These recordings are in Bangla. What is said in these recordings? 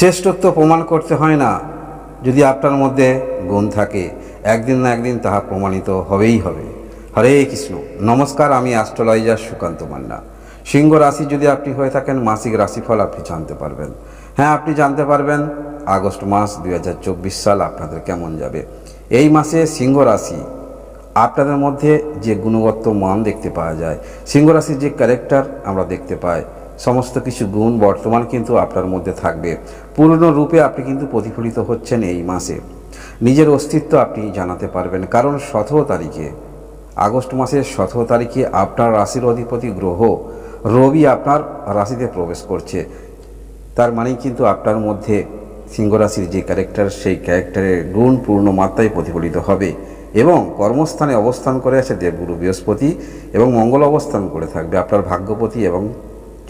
শ্রেষ্ঠত্ব প্রমাণ করতে হয় না। যদি আপনার মধ্যে গুণ থাকে, একদিন না একদিন তাহা প্রমাণিত হবেই হবে। হরে কৃষ্ণ। নমস্কার, আমি অ্যাস্ট্রোলজার সুকান্ত মান্না। সিংহ রাশি যদি আপনি হয়ে থাকেন, মাসিক রাশিফল আপনি জানতে পারবেন। হ্যাঁ আপনি জানতে পারবেন, আগস্ট মাস দু হাজার চব্বিশ সাল আপনাদের কেমন যাবে। এই মাসে সিংহ রাশি, আপনাদের মধ্যে যে গুণগত মান দেখতে পাওয়া যায়, সিংহ রাশির যে ক্যারেক্টার আমরা দেখতে পাই সমস্ত কিছু গুণ বর্তমান কিন্তু আপনার মধ্যে থাকবে। পূর্ণ রূপে আপনি কিন্তু প্রতিফলিত হচ্ছেন এই মাসে। নিজের অস্তিত্ব আপনি জানাতে পারবেন। কারণ সতেরো তারিখে, আগস্ট মাসের সতেরো তারিখে আপনার রাশির অধিপতি গ্রহ রবি আপনার রাশিতে প্রবেশ করছে। তার মানেই কিন্তু আপনার মধ্যে সিংহ রাশির যে ক্যারেক্টার সেই ক্যারেক্টারের গুণ পূর্ণ মাত্রায় প্রতিফলিত হবে এবং কর্মস্থানে অবস্থান করে আছে দেবগুরু বৃহস্পতি এবং মঙ্গল অবস্থান করে থাকবে আপনার ভাগ্যপতি এবং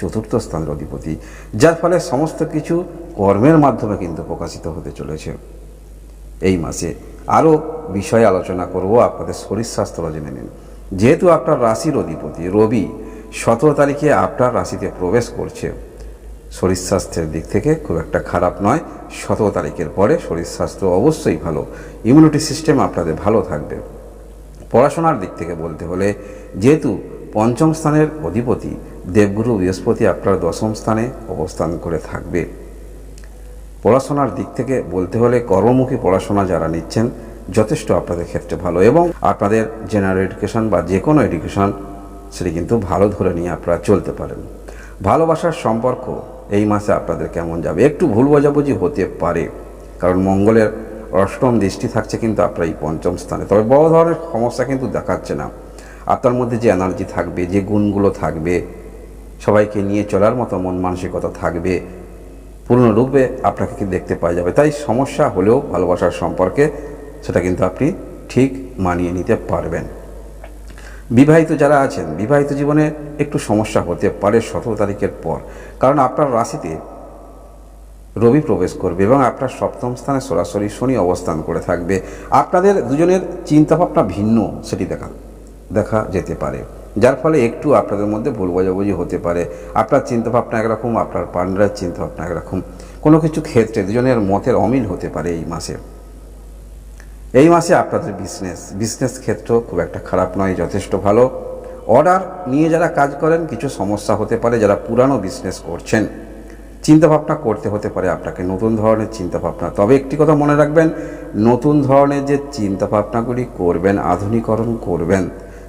চতুর্থ স্থানের অধিপতি, যার ফলে সমস্ত কিছু কর্মের মাধ্যমে কিন্তু প্রকাশিত হতে চলেছে। এই মাসে আরও বিষয়ে আলোচনা করব আপনাদের শরীর স্বাস্থ্য জেনে নিন। যেহেতু আপনার রাশির অধিপতি রবি, সতেরো তারিখে আপনার রাশিতে প্রবেশ করছে। শরীর স্বাস্থ্যের দিক থেকে খুব একটা খারাপ নয়, সতেরো তারিখের পরে শরীর স্বাস্থ্য অবশ্যই ভালো ইমিউনিটি সিস্টেম আপনাদের ভালো থাকবে। পড়াশোনার দিক থেকে বলতে হলে, যেহেতু পঞ্চম স্থানের অধিপতি দেবগুরু বৃহস্পতি আপনার দশম স্থানে অবস্থান করে থাকবে। পড়াশোনার দিক থেকে বলতে হলে কর্মমুখী পড়াশোনা যারা নিচ্ছেন, যথেষ্ট আপনাদের ক্ষেত্রে ভালো এবং আপনাদের জেনারেল এডুকেশন বা যে কোনো এডুকেশন সেটি কিন্তু ভালো ধরে নিয়ে আপনারা চলতে পারেন। ভালোবাসার সম্পর্ক এই মাসে আপনাদের কেমন যাবে? একটু ভুল বোঝাবুঝি হতে পারে, কারণ মঙ্গলের অষ্টম দৃষ্টি থাকছে কিন্তু আপনার এই পঞ্চম স্থানে। তবে বড় ধরনের সমস্যা কিন্তু দেখাচ্ছে না। আপনার মধ্যে যে এনার্জি থাকবে, যে গুণগুলো থাকবে সবাইকে নিয়ে চলার মতো মন মানসিকতা থাকবে। পূর্ণরূপে আপনাকে কি দেখতে পাওয়া যাবে। তাই সমস্যা হলেও ভালোবাসার সম্পর্কে সেটা কিন্তু আপনি ঠিক মানিয়ে নিতে পারবেন। বিবাহিত যারা আছেন, বিবাহিত জীবনে একটু সমস্যা হতে পারে সতেরো তারিখের পর। কারণ আপনার রাশিতে রবি প্রবেশ করবে এবং আপনার সপ্তম স্থানে সরাসরি শনি অবস্থান করে থাকবে। আপনাদের দুজনের চিন্তাভাবনা ভিন্ন, সেটি দেখা দেখা যেতে পারে। যার ফলে একটু আপনাদের মধ্যে ভুল বোঝাবুঝি হতে পারে। আপনার চিন্তাভাবনা একরকম, আপনার পান্ডার চিন্তাভাবনা একরকম। কোনো কিছু ক্ষেত্রে দুজনের মতের অমিল হতে পারে এই মাসে। এই মাসে আপনাদের বিজনেস বিজনেস ক্ষেত্র খুব একটা খারাপ নয়, যথেষ্ট ভালো। অর্ডার নিয়ে যারা কাজ করেন, কিছু সমস্যা হতে পারে যারা পুরানো বিজনেস করছেন। চিন্তাভাবনা করতে হতে পারে আপনাকে নতুন ধরনের চিন্তাভাবনা। তবে একটি কথা মনে রাখবেন, নতুন ধরনের যে চিন্তাভাবনাগুলি করবেন, আধুনিকরণ করবেন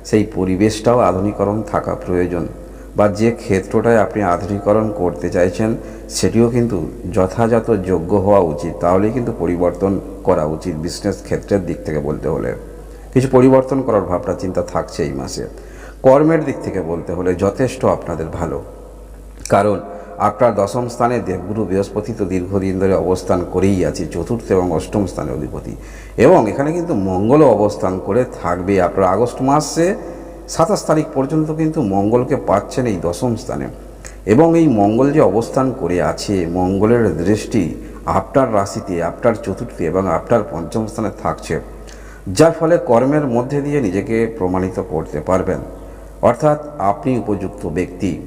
সেই পরিবেশটাও আধুনিকরণ থাকা প্রয়োজন। বা যে ক্ষেত্রটায় আপনি আধুনিকরণ করতে চাইছেন, সেটিও কিন্তু যথাযথ যোগ্য হওয়া উচিত। তাহলেই কিন্তু পরিবর্তন করা উচিত বিজনেস ক্ষেত্রের দিক থেকে বলতে হলে। কিছু পরিবর্তন করার ভাবনা, চিন্তা থাকছে এই মাসে। কর্মের দিক থেকে বলতে হলে যথেষ্ট আপনাদের ভালো। কারণ আপনার দশম স্থানে দেবগুরু বৃহস্পতি তো দীর্ঘদিন ধরে অবস্থান করেই আছে, চতুর্থ এবং অষ্টম স্থানে অধিপতি। এবং এখানে কিন্তু মঙ্গলও অবস্থান করে থাকবে। আপনার আগস্ট মাসে সাতাশ তারিখ পর্যন্ত কিন্তু মঙ্গলকে পাচ্ছেন এই দশম স্থানে। এবং এই মঙ্গল যে অবস্থান করে আছে, মঙ্গলের দৃষ্টি আপনার রাশিতে, আপনার চতুর্থী এবং আপনার পঞ্চম স্থানে থাকছে। যার ফলে কর্মের মধ্যে দিয়ে নিজেকে প্রমাণিত করতে পারবেন। অর্থাৎ আপনি উপযুক্ত ব্যক্তি।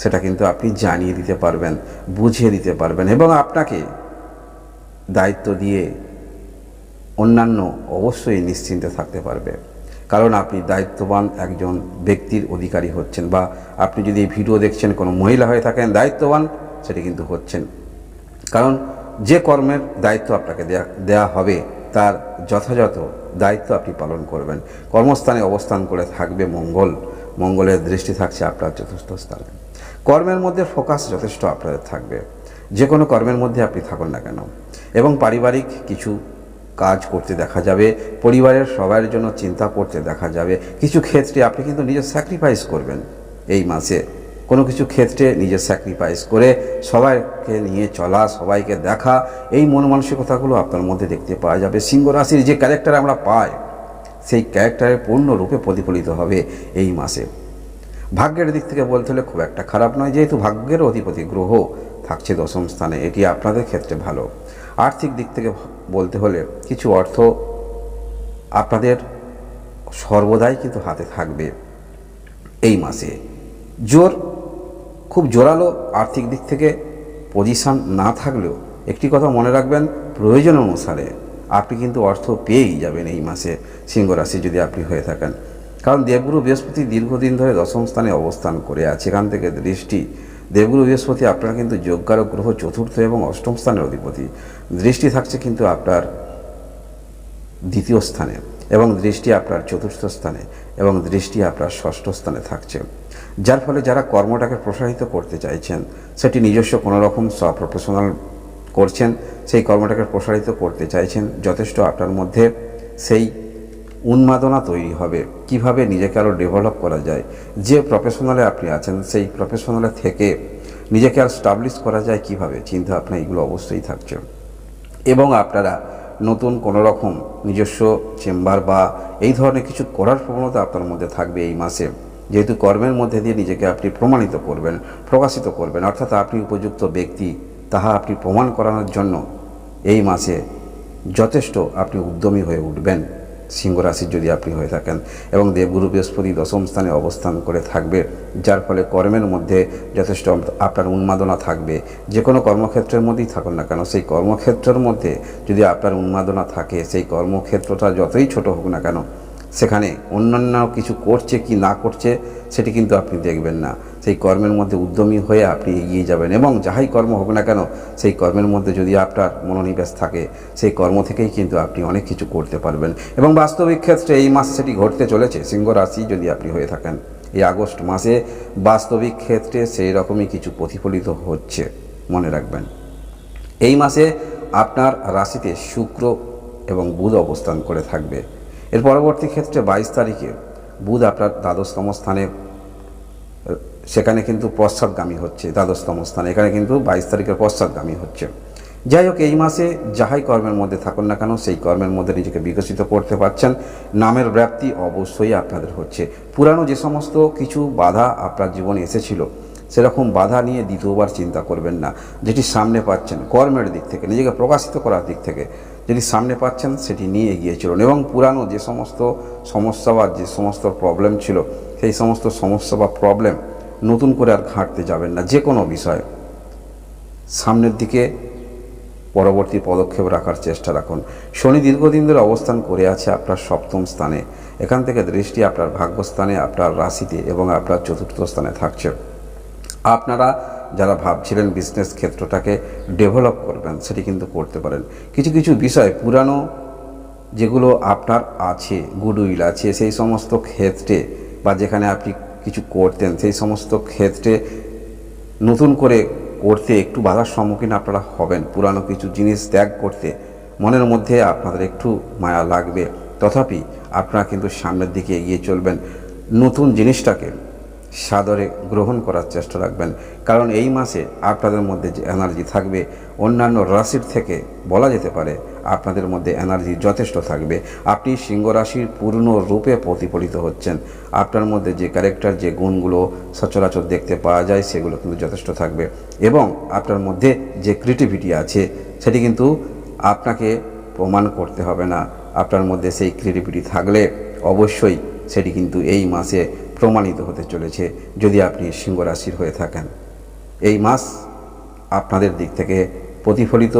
সেটা কিন্তু আপনি জানিয়ে দিতে পারবেন, বুঝিয়ে দিতে পারবেন এবং আপনাকে দায়িত্ব দিয়ে অন্যান্য অবশ্যই নিশ্চিন্তে থাকতে পারবে। কারণ আপনি দায়িত্ববান একজন ব্যক্তির অধিকারী হচ্ছেন বা আপনি যদি ভিডিও দেখছেন কোনো মহিলা হয়ে থাকেন, দায়িত্ববান সেটি কিন্তু হচ্ছেন। কারণ যে কর্মের দায়িত্ব আপনাকে দেয়া দেয়া হবে, তার যথাযথ দায়িত্ব আপনি পালন করবেন। কর্মস্থানে অবস্থান করে থাকবে মঙ্গল। মঙ্গলের দৃষ্টি থাকছে আপনার চতুর্থ স্থানে। কর্মের মধ্যে ফোকাস যথেষ্ট আপনাদের থাকবে। যে কোনো কর্মের মধ্যে আপনি থাকুন না কেন। এবং পারিবারিক কিছু কাজ করতে দেখা যাবে, পরিবারের সবার জন্য চিন্তা করতে দেখা যাবে। কিছু ক্ষেত্রে আপনি কিন্তু নিজের স্যাক্রিফাইস করবেন এই মাসে। কোনো কিছু ক্ষেত্রে নিজের স্যাক্রিফাইস করে সবাইকে নিয়ে চলা, সবাইকে দেখা, এই মন মানসিকতাগুলো আপনার মধ্যে দেখতে পাওয়া যাবে। সিংহ রাশির যে ক্যারেক্টার আমরা পাই, সেই ক্যারেক্টারের পূর্ণরূপে প্রতিফলিত হবে এই মাসে। ভাগ্যের দিক থেকে বলতে হলে খুব একটা খারাপ নয়, যেহেতু ভাগ্যের অধিপতি গ্রহ থাকছে দশম স্থানে, এটি আপনাদের ক্ষেত্রে ভালো। আর্থিক দিক থেকে বলতে হলে কিছু অর্থ আপনাদের সর্বদাই কিন্তু হাতে থাকবে এই মাসে। জোর, খুব জোরালো আর্থিক দিক থেকে পজিশন না থাকলেও একটি কথা মনে রাখবেন, প্রয়োজন অনুসারে আপনি কিন্তু অর্থ পেয়েই যাবেন এই মাসে। সিংহ রাশি যদি আপনি হয়ে থাকেন কারণ দেবগুরু বৃহস্পতি দীর্ঘদিন ধরে দশম স্থানে অবস্থান করে আছে। এখান থেকে দৃষ্টি, দেবগুরু বৃহস্পতি আপনার কিন্তু যোগ্যারক গ্রহ চতুর্থ এবং অষ্টম স্থানের অধিপতি। দৃষ্টি থাকছে কিন্তু আপনার দ্বিতীয় স্থানে এবং দৃষ্টি আপনার চতুর্থ স্থানে এবং দৃষ্টি আপনার ষষ্ঠ স্থানে থাকছে। যার ফলে যারা কর্মটাকে প্রসারিত করতে চাইছেন, সেটি নিজস্ব কোনো রকম প্রফেশনাল করছেন, সেই কর্মটাকে প্রসারিত করতে চাইছেন, যথেষ্ট আপনার মধ্যে সেই উন্মাদনা তৈরি হবে। কীভাবে নিজেকে আরও ডেভেলপ করা যায়? যে প্রফেশনালে আপনি আছেন, সেই প্রফেশনালে থেকে নিজেকে আর স্টাবলিশ করা যায় কীভাবে? চিন্তা ভাবনা এগুলো অবশ্যই থাকছে। এবং আপনারা নতুন কোনো রকম নিজস্ব চেম্বার বা এই ধরনের কিছু করার প্রবণতা আপনার মধ্যে থাকবে এই মাসে। যেহেতু কর্মের মধ্যে দিয়ে নিজেকে আপনি প্রমাণিত করবেন, প্রকাশিত করবেন, অর্থাৎ আপনি উপযুক্ত ব্যক্তি, তাহা আপনি প্রমাণ করানোর জন্য এই মাসে যথেষ্ট আপনি উদ্যমী হয়ে উঠবেন। সিংহ রাশির যদি আপনি হয়ে থাকেন এবং দেবগুরু বৃহস্পতি দশম স্থানে অবস্থান করে থাকবে, যার ফলে কর্মের মধ্যে যথেষ্ট আপনার উন্মাদনা থাকবে। যে কোনো কর্মক্ষেত্রের মধ্যেই থাকুন না কেন, সেই কর্মক্ষেত্রের মধ্যে যদি আপনার উন্মাদনা থাকে, সেই কর্মক্ষেত্রটা যতই ছোট হোক না কেন সেখানে অন্যান্য কিছু করছে কি না করছে, সেটি কিন্তু আপনি দেখবেন না। সেই কর্মের মধ্যে উদ্যমী হয়ে আপনি এগিয়ে যাবেন এবং যাহাই কর্ম হোক না কেন, সেই কর্মের মধ্যে যদি আপনার মনোনিবেশ থাকে, সেই কর্ম থেকেই কিন্তু আপনি অনেক কিছু করতে পারবেন। এবং বাস্তবিক ক্ষেত্রে এই মাসে সেটি ঘটতে চলেছে, সিংহ রাশি যদি আপনি হয়ে থাকেন, এই আগস্ট মাসে বাস্তবিক ক্ষেত্রে সেই রকমই কিছু প্রতিফলিত হচ্ছে, মনে রাখবেন। এই মাসে আপনার রাশিতে শুক্র এবং বুধ অবস্থান করে থাকবে। এর পরবর্তী ক্ষেত্রে বাইশ তারিখে বুধ আপনার দ্বাদশতম স্থানে, সেখানে কিন্তু পশ্চাৎগামী হচ্ছে দ্বাদশতম স্থানে। এখানে কিন্তু বাইশ তারিখের পশ্চাৎগামী হচ্ছে। যাই হোক, এই মাসে যাহাই কর্মের মধ্যে থাকুন না কেন, সেই কর্মের মধ্যে নিজেকে বিকশিত করতে পারছেন। নামের ব্যাপ্তি অবশ্যই আপনাদের হচ্ছে। পুরানো যে সমস্ত কিছু বাধা আপনার জীবনে এসেছিল, সেরকম বাধা নিয়ে দ্বিতীয়বার চিন্তা করবেন না, যেটি সামনে পাচ্ছেন কর্মের দিক থেকে, নিজেকে প্রকাশিত করার দিক থেকে। যেটি সামনে পাচ্ছেন, সেটি নিয়ে এগিয়ে চলুন। এবং পুরানো যে সমস্ত সমস্যা বা যে সমস্ত প্রবলেম ছিল, সেই সমস্ত সমস্যা বা প্রবলেম নতুন করে আর ঘাঁটতে যাবেন না। যে কোনো বিষয়ে সামনের দিকে পরবর্তী পদক্ষেপ রাখার চেষ্টা রাখুন। শনি দীর্ঘদিন ধরে অবস্থান করে আছে আপনার সপ্তম স্থানে। এখান থেকে দৃষ্টি আপনার ভাগ্যস্থানে, আপনার রাশিতে এবং আপনার চতুর্থ স্থানে থাকছে। আপনারা যারা ভাবছিলেন বিজনেস ক্ষেত্রটাকে ডেভেলপ করবেন, সেটি কিন্তু করতে পারেন। কিছু কিছু বিষয় পুরানো যেগুলো আপনার আছে গুডউইল আছে, সেই সমস্ত ক্ষেত্রে বা যেখানে আপনি কিছু করতেন, সেই সমস্ত ক্ষেত্রে নতুন করে করতে একটু বাধার সম্মুখীন আপনারা হবেন। পুরানো কিছু জিনিস ত্যাগ করতে মনের মধ্যে আপনাদের একটু মায়া লাগবে। তথাপি আপনারা কিন্তু সামনের দিকে এগিয়ে চলবেন। নতুন জিনিসটাকে সাদরে গ্রহণ করার চেষ্টা রাখবেন। কারণ এই মাসে আপনাদের মধ্যে যে এনার্জি থাকবে, অন্যান্য রাশির থেকে বলা যেতে পারে আপনাদের মধ্যে এনার্জি যথেষ্ট থাকবে। আপনি সিংহ রাশির পূর্ণ রূপে প্রতিফলিত হচ্ছেন। আপনার মধ্যে যে ক্যারেক্টার যে গুণগুলো সচরাচর দেখতে পাওয়া যায়, সেগুলো কিন্তু যথেষ্ট থাকবে। এবং আপনার মধ্যে যে ক্রিয়েটিভিটি আছে, সেটি কিন্তু আপনাকে প্রমাণ করতে হবে না। আপনার মধ্যে সেই ক্রিয়েটিভিটি থাকলে অবশ্যই সেটি কিন্তু এই মাসে প্রমাণিত হতে চলেছে যদি আপনি সিংহ রাশির হয়ে থাকেন। এই মাস আপনাদের দিক থেকে প্রতিফলিত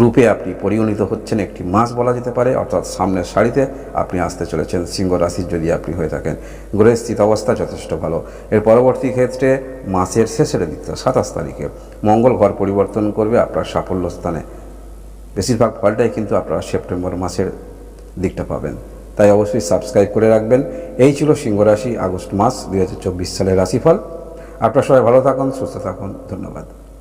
রূপে আপনি পরিগণিত হচ্ছেন। একটি মাস বলা যেতে পারে, অর্থাৎ সামনের সারিতে আপনি আসতে চলেছেন সিংহ রাশির যদি আপনি হয়ে থাকেন। গ্রহের স্থিত অবস্থা যথেষ্ট ভালো। এর পরবর্তী ক্ষেত্রে মাসের শেষের দিকটা সাতাশ তারিখে মঙ্গল ঘর পরিবর্তন করবে আপনার সাফল্য স্থানে। বেশিরভাগ ফলটাই কিন্তু আপনারা সেপ্টেম্বর মাসের দিকটা পাবেন। তাই অবশ্যই সাবস্ক্রাইব করে রাখবেন। এই ছিল সিংহ রাশি আগস্ট মাস, দুই হাজার চব্বিশ সালের রাশিফল। আপনারা সবাই ভালো থাকুন, সুস্থ থাকুন। ধন্যবাদ।